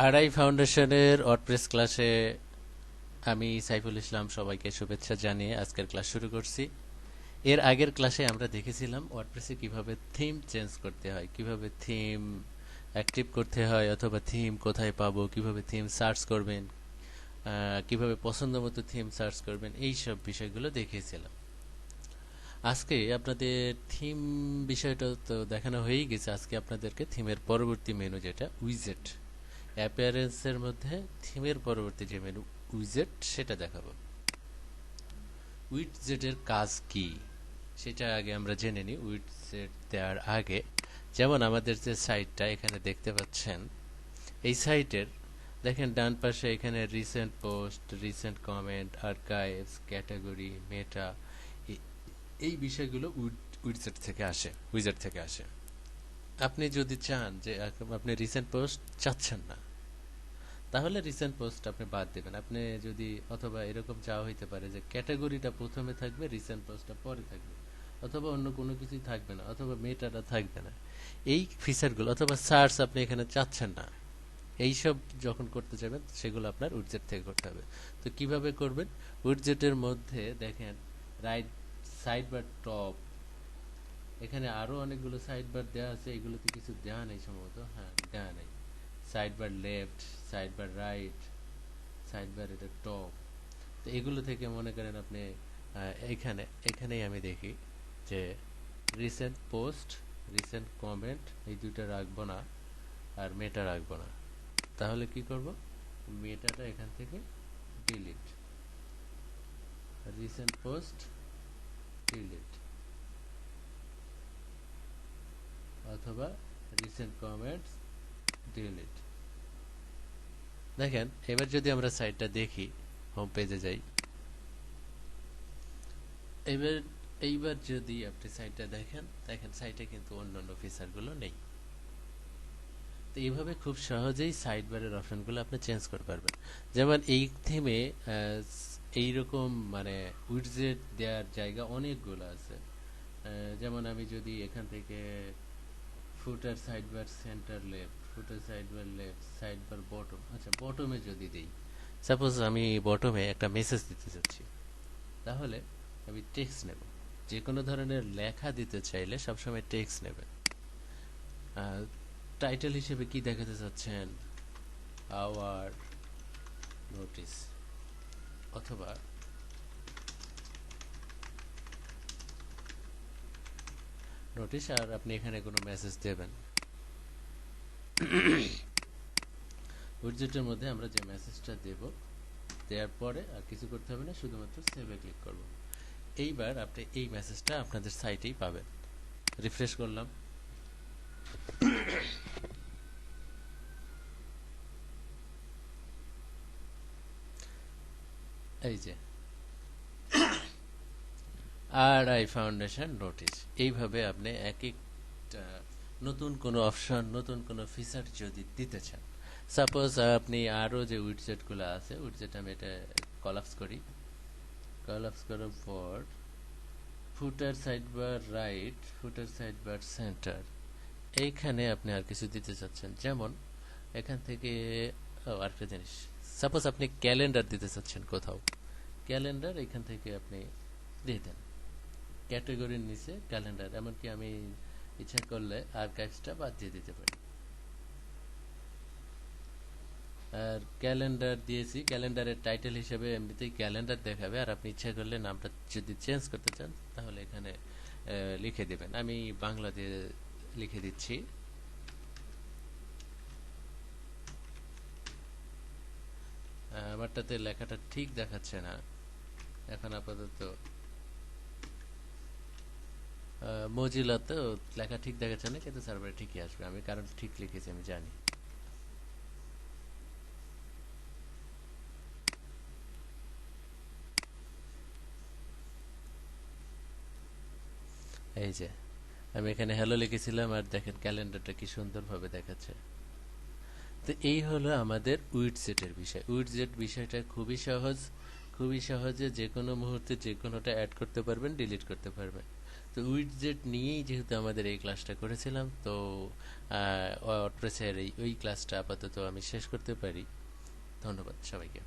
RI ফাউন্ডেশনের WordPress ক্লাসে আমি সাইফুল ইসলাম সবাইকে শুভেচ্ছা জানিয়ে আজকের ক্লাস শুরু করছি। এর আগের ক্লাসে আমরা দেখেছিলাম ওয়ার্ডপ্রেসে কীভাবে থিম চেঞ্জ করতে হয়, কীভাবে থিম অ্যাক্টিভ করতে হয় অথবা থিম কোথায় পাবো, কীভাবে থিম সার্চ করবেন কীভাবে পছন্দ মতো থিম সার্চ করবেন, এই সব বিষয়গুলো দেখিয়েছিলাম আজকে আপনাদের থিম বিষয়টা তো দেখানো হয়েই গেছে, আজকে আপনাদেরকে থিমের পরবর্তী মেনু যেটা উইজেট অ্যাপিয়ারেন্সের মধ্যে থিমের পরবর্তী যে মেনু উইজেট সেটা দেখাবো। উইডজেটের কাজ কি? সেটা আগে আমরা জেনে নিই। উইডজেট দেওয়ার আগে, যেমন আমাদের যে সাইটটা এখানে দেখতে পাচ্ছেন, এই সাইটের, দেখেন ডান পাশে এখানে recent post recent comment archives category meta এই বিষয়গুলো উইডজেট থেকে আসে উইজেট থেকে আসে। আপনি যদি চান যে আপনি রিসেন্ট পোস্ট চাচ্ছেন না, তাহলে রিসেন্ট পোস্ট আপনি বাদ দেবেন। আপনি যদি অথবা এরকম চাওয়া হইতে পারে যে ক্যাটাগরিটা প্রথমে থাকবে রিসেন্ট পোস্টটা পরে থাকবে, অথবা অন্য কোনো কিছুই থাকবে না, অথবা মেটাটা থাকবে না। এই ফিচারগুলো অথবা সার্চ আপনি এখানে চাচ্ছেন না এই সব যখন করতে যাবেন, সেগুলো আপনার উইডজেট থেকে করতে হবে। তো কীভাবে করবেন? উইডজেটের মধ্যে দেখেন রাইট সাইড বা টপ এখানে আরও অনেকগুলো সাইড বার দেওয়া আছে, এগুলোতে কিছু দেওয়া নেই সম্ভবত। হ্যাঁ দেওয়া নেই। Side bar left side bar right side bar এটা টপ তো এগুলো থেকে মনে করেন আপনি এখানে, এখানেই আমি দেখি যে রিসেন্ট পোস্ট রিসেন্ট কমেন্ট এই দুইটা রাখব না আর মেটা রাখব না। তাহলে কি করব? মেটাটা এখান থেকে ডিলিট রিসেন্ট পোস্ট ডিলিট অথবা রিসেন্ট কমেন্টস ডিলিট দেখেন, এবার যদি আমরা সাইটটা দেখি হোম পেজে যাই। এবার, এইবার যদি আপনি সাইটটা দেখেন দেখেন সাইটে কিন্তু অন্যান্য ফিচারগুলো নেই। তো এইভাবে খুব সহজেই সাইড বারের অপশনগুলো আপনি চেঞ্জ করতে পারবেন। যেমন এই থিমে এইরকম মানে উইডজেট দেওয়ার জায়গা অনেকগুলো আছে। যেমন আমি যদি এখান থেকে footer side bar center left footer side bar left side bar bottom আচ্ছা বটমে যদি দিই সাপোজ আমি বটমে একটা মেসেজ দিতে চাচ্ছি তাহলে আমি টেক্সট নেব। যে কোনো ধরনের লেখা দিতে চাইলে সবসময় টেক্সট নেবেন টাইটেল হিসেবে কি দেখাতে চাচ্ছেন? আওয়ার নোটিস অথবা নোটিশ আর আপনি এখানে কোনো মেসেজ দেবেন। উইডজেটের মধ্যে আমরা যে মেসেজটা দেব, দেওয়ার পরে আর কিছু করতে হবে না, শুধুমাত্র সেভে ক্লিক করব। এইবার আপনি এই মেসেজটা আপনাদের সাইটেই পাবেন। রিফ্রেশ করলাম। এই যে আর আই ফাউন্ডেশন নোটিশ এইভাবে আপনি এক একটা নতুন কোনো অপশন নতুন কোনো ফিচার যদি দিতে চান। সাপোজ আপনি আরও যে উইডজেটগুলো আছে উইডজেট আমি এটা কলাপস করি। কলাপস করার পর footer side bar right footer side bar center এইখানে আপনি আর কিছু দিতে চাচ্ছেন। যেমন এখান থেকে আরেকটা জিনিস। সাপোজ আপনি ক্যালেন্ডার দিতে চাচ্ছেন কোথাও। ক্যালেন্ডার এখান থেকে আপনি দিয়ে দেন। ক্যাটাগরির নিচে ক্যালেন্ডার, এমনকি আমি ইচ্ছা করলে আর্কাইভসটা বাদ দিয়ে দিতে পারি। আর ক্যালেন্ডার দিয়েছি, ক্যালেন্ডারের টাইটেল হিসেবে এমনিতেই ক্যালেন্ডার দেখাবে, আর আপনি ইচ্ছা করলে নামটা যদি চেঞ্জ করতে চান, তাহলে এখানে লিখে দেবেন। আমি বাংলা দিয়ে লিখে দিচ্ছি। আমারটাতে লেখাটা ঠিক দেখাচ্ছে না। এখন আপাতত মজিলাতে লেখা ঠিক দেখাচ্ছে না, কিন্তু সার্ভারে ঠিকই আসবে। আমি কারণ ঠিক লিখেছি, আমি জানি। এই যে, আমি এখানে হ্যালো লিখেছিলাম, আর দেখেন ক্যালেন্ডারটা কি সুন্দরভাবে দেখাচ্ছে। তো এই হলো আমাদের উইডজেটের বিষয়। উইডজেট বিষয়টা খুবই সহজ, খুবই সহজে যে কোনো মুহূর্তে যে কোনোটা অ্যাড করতে পারবেন ডিলিট করতে পারবেন। তো উইডজেট নিয়েই যেহেতু আমাদের এই ক্লাসটা করেছিলাম, তো ওয়ার্ডপ্রেসের এই, ওই ক্লাসটা আপাতত আমি শেষ করতে পারি। ধন্যবাদ সবাইকে।